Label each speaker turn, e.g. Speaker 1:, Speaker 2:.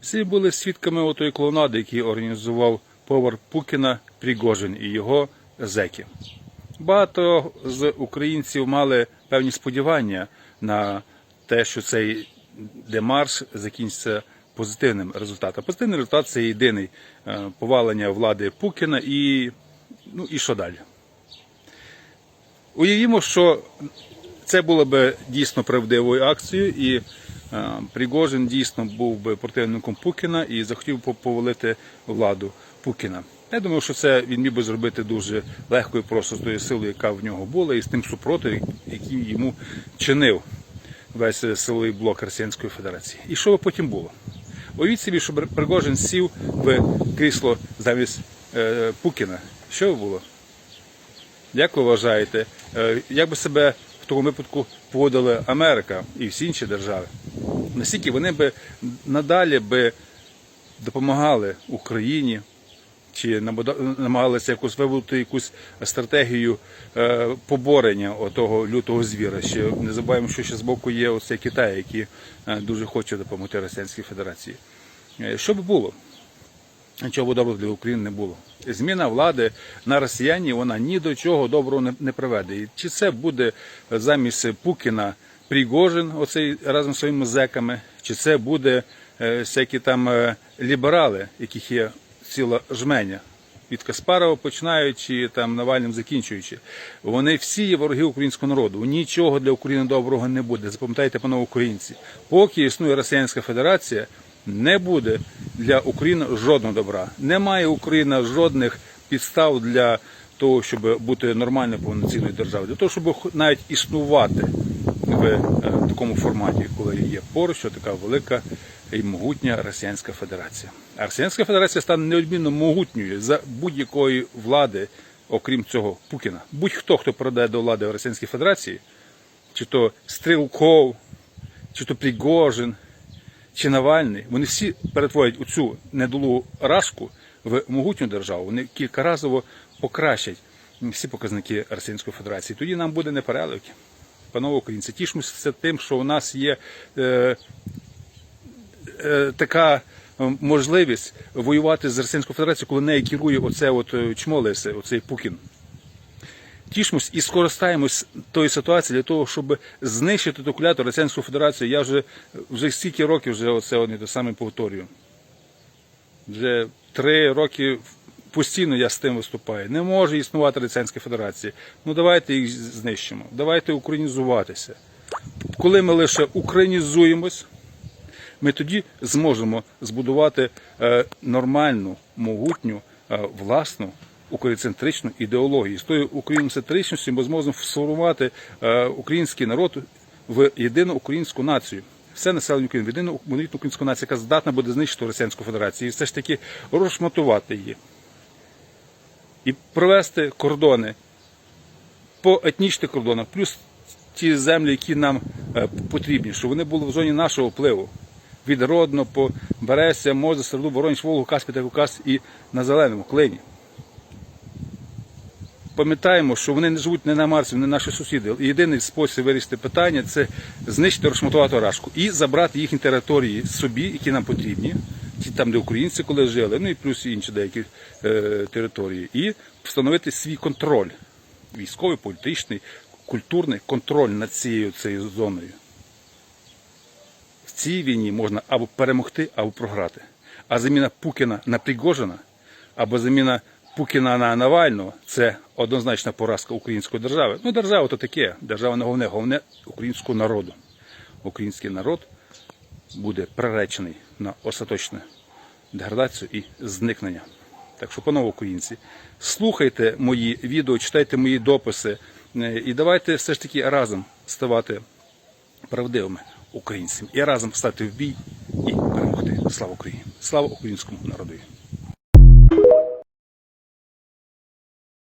Speaker 1: Всі були свідками отої клоунади, який організував повар Пукіна Пригожин і його зеки. Багато з українців мали певні сподівання на те, що цей демарш закінчиться позитивним результатом. Позитивний результат це єдиний е, повалення влади Пукіна і, ну, і що далі. Уявімо, що це було би дійсно правдивою акцією, і Пригожин дійсно був би противником Пукіна і захотів повалити владу Пукіна. Я думаю, що це він міг би зробити дуже легко і просто з тою силою, яка в нього була, і з тим супротив, який йому чинив весь силовий блок Російської Федерації. І що би потім було? Уявіть собі, що Пригожин сів в крісло замість е, Пукіна. Що би було? Як ви вважаєте, е, як би себе в тому випадку поводила Америка і всі інші держави? Наскільки вони би надалі би допомагали Україні чи намагалися якось вибудувати якусь стратегію е, поборення отого лютого звіра? Ще не забуваємо, що ще з боку є оцей Китай, який е, дуже хоче допомогти Російській Федерації. Е, Що би було? Нічого доброго для України не було. Зміна влади на росіяні вона ні до чого доброго не приведе. І чи це буде замість Пукіна Пригожин, оцей разом з своїми зеками, чи це буде е, всякі там е, ліберали, яких є ціла жменя. Від Каспарова починаючи там Навальним закінчуючи, вони всі є вороги українського народу. Нічого для України доброго не буде. Запам'ятайте, панове українці, поки існує Росіянська Федерація, не буде для України жодного добра. Немає Україна жодних підстав для того, щоб бути нормальною повноцінною державою, для того, щоб навіть існувати в е, такому форматі, коли є поруч що така велика і могутня Росіянська Федерація. А Росіянська Федерація стане неодмінно могутньою за будь-якої влади, окрім цього Пукіна. Будь-хто, хто прийде до влади в Російській Федерації, чи то Стрілков, чи то Пригожин, чи Навальний, вони всі перетворять цю недолу рашку в могутню державу. Вони кількаразово покращать всі показники Російської Федерації. Тоді нам буде непереливки. Панове українці, тішмося тим, що у нас є е, е, така е, можливість воювати з Російською Федерацією, коли нею керує оце от е, чмо лисе, оцей Пукін. Тішмось і скористаємось тої ситуації для того, щоб знищити ту кляту Російську Федерацію. Я вже вже стільки років вже оце одне те саме повторюю. Вже три роки постійно я з тим виступаю. Не може існувати Російська Федерація. Ну давайте їх знищимо. Давайте українізуватися. Коли ми лише українізуємось, ми тоді зможемо збудувати е, нормальну, могутню, е, власну україцентричну ідеологію. З тою україноцентричністю ми зможемо сформувати е, український народ в єдину українську націю. Все населення України, в єдину монолітну українську націю, яка здатна буде знищити Російську Федерацію і все ж таки розшматувати її. І провести кордони по етнічних кордонах, плюс ті землі, які нам е, потрібні, щоб вони були в зоні нашого впливу. Від Родно по Береся, Мозе, Серду, Воронеж, Волгу, Каспі та Кавказ і на Зеленому клині. Пам'ятаємо, що вони не живуть не на Марсі, вони наші сусіди. Єдиний спосіб вирішити питання це знищити розшматувати рашку і забрати їхні території собі, які нам потрібні, там, де українці коли жили, ну і плюс інші деякі е, території, і встановити свій контроль, військовий, політичний, культурний контроль над цією цією зоною. В цій війні можна або перемогти, або програти. А заміна Пукіна на Пригожина, або заміна Пукіна на Навального це однозначна поразка української держави. Ну, держава то таке, держава не головне, головне українського народу. Український народ буде приречений на остаточну деградацію і зникнення. Так що, панове українці, слухайте мої відео, читайте мої дописи е, і давайте все ж таки разом ставати правдивими українцями і разом стати в бій і перемогти. Слава Україні! Слава українському народу!